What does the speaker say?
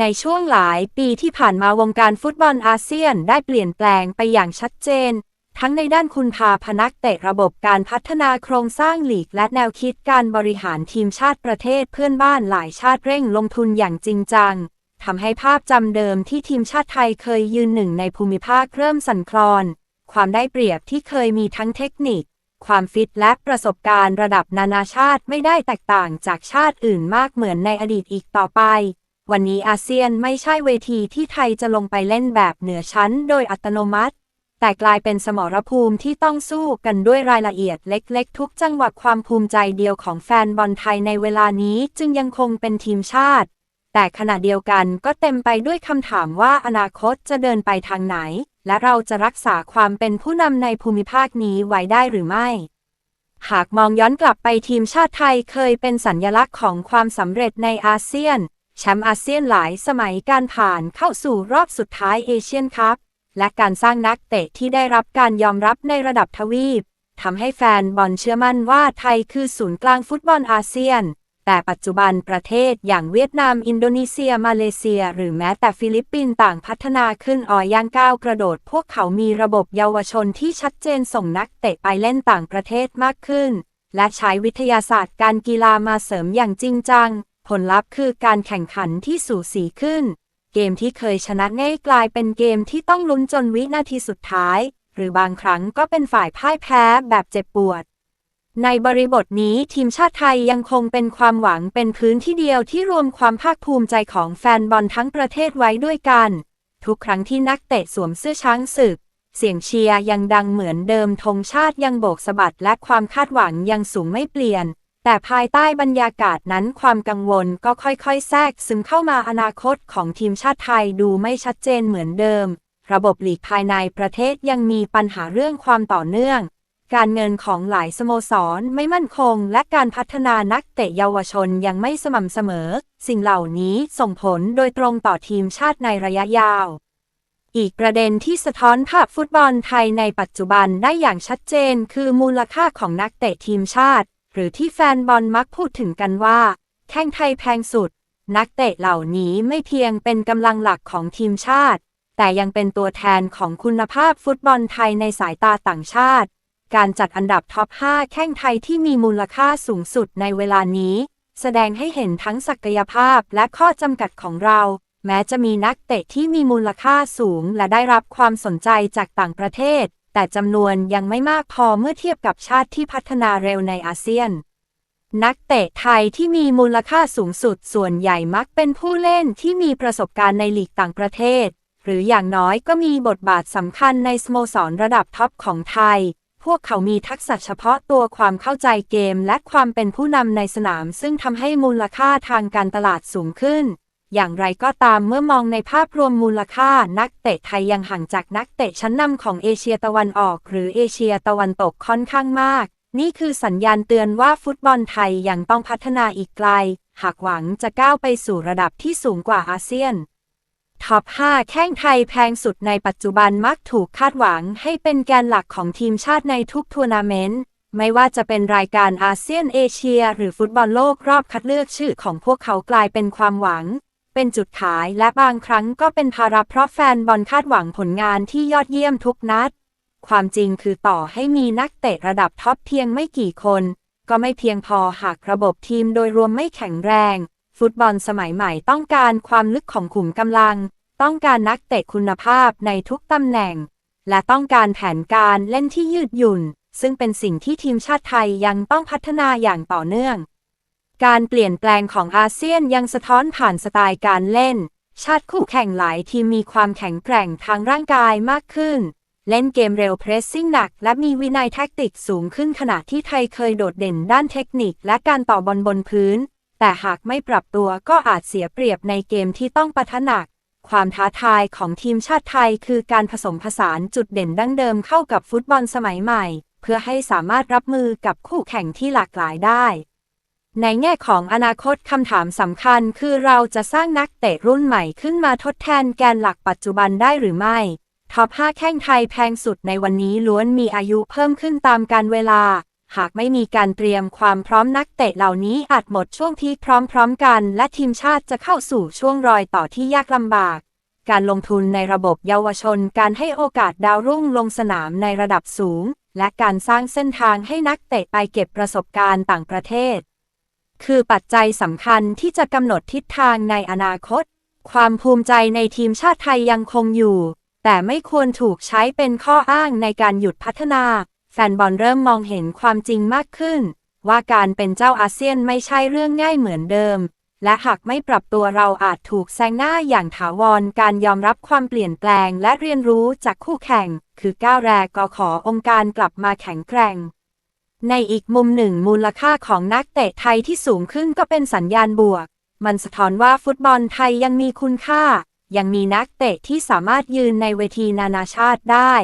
ในช่วงหลายปีที่ผ่านมาวงการฟุตบอลอาเซียนได้เปลี่ยนแปลงไปอย่างชัดเจน ทั้งในด้านคุณภาพนักเตะระบบการพัฒนาโครงสร้างลีกและแนวคิดการบริหารทีมชาติประเทศเพื่อนบ้านหลายชาติเร่งลงทุนอย่างจริงจังทำให้ภาพจำเดิมที่ทีมชาติไทยเคยยืนหนึ่งในภูมิภาคเริ่มสั่นคลอน ความได้เปรียบที่เคยมีทั้งเทคนิค ความฟิตและประสบการณ์ระดับนานาชาติไม่ได้แตกต่างจากชาติอื่นมากเหมือนในอดีตอีกต่อไป วันนี้อาเซียนไม่ใช่เวทีที่ไทยจะลงไปเล่นแบบเหนือชั้นโดยอัตโนมัติ แต่กลายเป็นสมรภูมิที่ต้องสู้กันด้วยรายละเอียดเล็ก ๆ ทุกจังหวะความภูมิใจเดียวของแฟนบอลไทยในเวลานี้จึงยังคงเป็นทีมชาติ แต่ขณะเดียวกันก็เต็มไปด้วยคำถามว่าอนาคตจะเดินไปทางไหน และเราจะรักษาความเป็นผู้นำในภูมิภาคนี้ไว้ได้หรือไม่หากมองย้อนกลับไปทีมชาติไทยเคยเป็นสัญญลักษณ์ของความสำเร็จในอาเซียน แชมป์อาเซียนหลายสมัยการผ่านเข้าสู่รอบสุดท้ายเอเชียนคัพและการสร้างนักเตะที่ได้รับการยอมรับในระดับทวีปทำให้แฟนบอลเชื่อมั่นว่าไทยคือศูนย์กลางฟุตบอลอาเซียน แต่ปัจจุบันประเทศอย่างเวียดนาม อินโดนีเซีย มาเลเซีย หรือแม้แต่ฟิลิปปินส์ต่างพัฒนาขึ้นอ่อย่างก้าวกระโดด พวกเขามีระบบเยาวชนที่ชัดเจนส่งนักเตะไปเล่นต่างประเทศมากขึ้น และใช้วิทยาศาสตร์การกีฬามาเสริมอย่างจริงจัง ผลลัพธ์คือการแข่งขันที่สูสีขึ้น เกมที่เคยชนะง่ายกลายเป็นเกมที่ต้องลุ้นจนวินาทีสุดท้าย หรือบางครั้งก็เป็นฝ่ายพ่ายแพ้แบบเจ็บปวด ในบริบทนี้ทีมชาติไทยยังคงเป็นความหวังเป็นพื้นที่เดียวที่รวมความภาคภูมิใจของแฟนบอลทั้งประเทศไว้ด้วยกัน ทุกครั้งที่นักเตะสวมเสื้อช้างศึกเสียงเชียร์ยังดังเหมือนเดิมธงชาติยังโบกสะบัดและความคาดหวังยังสูงไม่เปลี่ยน แต่ภายใต้บรรยากาศนั้นความกังวลก็ค่อยๆ แทรกซึมเข้ามาอนาคตของทีมชาติไทยดูไม่ชัดเจนเหมือนเดิม ระบบหลีกภายในประเทศยังมีปัญหาเรื่องความต่อเนื่อง การเงินของหลายสโมสรไม่มั่นคง และการพัฒนานักเตะเยาวชนยังไม่สม่ำเสมอ สิ่งเหล่านี้ส่งผลโดยตรงต่อทีมชาติในระยะยาวอีกประเด็นที่สะท้อนภาพฟุตบอลไทยในปัจจุบันได้อย่างชัดเจน คือมูลค่าของนักเตะทีมชาติ หรือที่แฟนบอลมักพูดถึงกันว่า แข้งไทยแพงสุด นักเตะเหล่านี้ไม่เพียงเป็นกำลังหลักของทีมชาติ แต่ยังเป็นตัวแทนของคุณภาพฟุตบอลไทยในสายตาต่างชาติ การจัดอันดับท็อป 5 แข้งไทยที่มีมูลค่าสูงสุดในเวลานี้ แสดงให้เห็นทั้งศักยภาพและข้อจำกัดของเรา แม้จะมีนักเตะที่มีมูลค่าสูงและได้รับความสนใจจากต่างประเทศ แต่จำนวนยังไม่มากพอเมื่อเทียบกับชาติที่พัฒนาเร็วในอาเซียน นักเตะไทยที่มีมูลค่าสูงสุดส่วนใหญ่มักเป็นผู้เล่นที่มีประสบการณ์ในลีกต่างประเทศ หรืออย่างน้อยก็มีบทบาทสำคัญในสโมสรระดับท็อปของไทย พวกเขามีทักษะเฉพาะตัวความเข้าใจเกมและความเป็นผู้นำในสนาม ซึ่งทำให้มูลค่าทางการตลาดสูงขึ้น อย่างไรก็ตามเมื่อมองในภาพรวมมูลค่า นักเตะไทยยังห่างจากนักเตะชั้นนำของเอเชียตะวันออก หรือเอเชียตะวันตกค่อนข้างมาก นี่คือสัญญาณเตือนว่าฟุตบอลไทยยังต้องพัฒนาอีกไกล หากหวังจะก้าวไปสู่ระดับที่สูงกว่าอาเซียนท็อป 5 แข้งไทยแพงสุดในปัจจุบันมักถูกคาดหวังให้เป็นแกนหลักของทีมชาติในทุกทัวร์นาเมนต์ ไม่ว่าจะเป็นรายการอาเซียนเอเชีย หรือฟุตบอลโลกรอบคัดเลือกชื่อของพวกเขากลายเป็นความหวัง เป็นจุดขายและบางครั้งก็เป็นภาระเพราะแฟนบอลคาดหวังผลงานที่ยอดเยี่ยมทุกนัด ความจริงคือต่อให้มีนักเตะระดับท็อปเพียงไม่กี่คน ก็ไม่เพียงพอหากระบบทีมโดยรวมไม่แข็งแรง ฟุตบอลสมัยใหม่ต้องการความลึกของขุมกำลัง ต้องการนักเตะคุณภาพในทุกตำแหน่ง และต้องการแผนการเล่นที่ยืดหยุ่น ซึ่งเป็นสิ่งที่ทีมชาติไทยยังต้องพัฒนาอย่างต่อเนื่อง การเปลี่ยนแปลงของอาเซียนยังสะท้อนผ่านสไตล์การเล่น ชาติคู่แข่งหลายทีมมีความแข็งแกร่งทางร่างกายมากขึ้น เล่นเกมเร็วเพรสซิ่งหนัก และมีวินัยแท็กติกสูงขึ้นขณะที่ไทยเคยโดดเด่นด้านเทคนิคและการต่อบอลบนพื้น แต่หากไม่ปรับตัวก็อาจเสียเปรียบในเกมที่ต้องปะทะหนัก ความท้าทายของทีมชาติไทยคือการผสมผสานจุดเด่นดั้งเดิมเข้ากับฟุตบอลสมัยใหม่ เพื่อให้สามารถรับมือกับคู่แข่งที่หลากหลายได้ ในแง่ของอนาคตคำถามสำคัญคือเราจะสร้างนักเตะรุ่นใหม่ขึ้นมาทดแทนแกนหลักปัจจุบันได้หรือไม่ ท็อป 5 แข้งไทยแพงสุดในวันนี้ล้วนมีอายุเพิ่มขึ้นตามการเวลา หากไม่มีการเตรียมความพร้อมนักเตะเหล่านี้อาจหมดช่วงพีคพร้อมๆกัน และทีมชาติจะเข้าสู่ช่วงรอยต่อที่ยากลำบาก การลงทุนในระบบเยาวชน การให้โอกาสดาวรุ่งลงสนามในระดับสูง และการสร้างเส้นทางให้นักเตะไปเก็บประสบการณ์ต่างประเทศ คือปัจจัยสำคัญที่จะกำหนดทิศทางในอนาคต ความภูมิใจในทีมชาติไทยยังคงอยู่ แต่ไม่ควรถูกใช้เป็นข้ออ้างในการหยุดพัฒนา แฟนบอลเริ่มมองเห็นความจริงมากขึ้น ว่าการเป็นเจ้าอาเซียนไม่ใช่เรื่องง่ายเหมือนเดิม และหากไม่ปรับตัวเราอาจถูกแซงหน้าอย่างถาวรการยอมรับความเปลี่ยนแปลงและเรียนรู้จากคู่แข่ง คือก้าวแรกก็ขอองค์การกลับมาแข็งแกร่ง ในอีกมุมหนึ่งมูลค่าของนักเตะไทยที่สูงขึ้นก็เป็นสัญญาณบวก มันสะท้อนว่าฟุตบอลไทยยังมีคุณค่า ยังมีนักเตะที่สามารถยืนในเวทีนานาชาติได้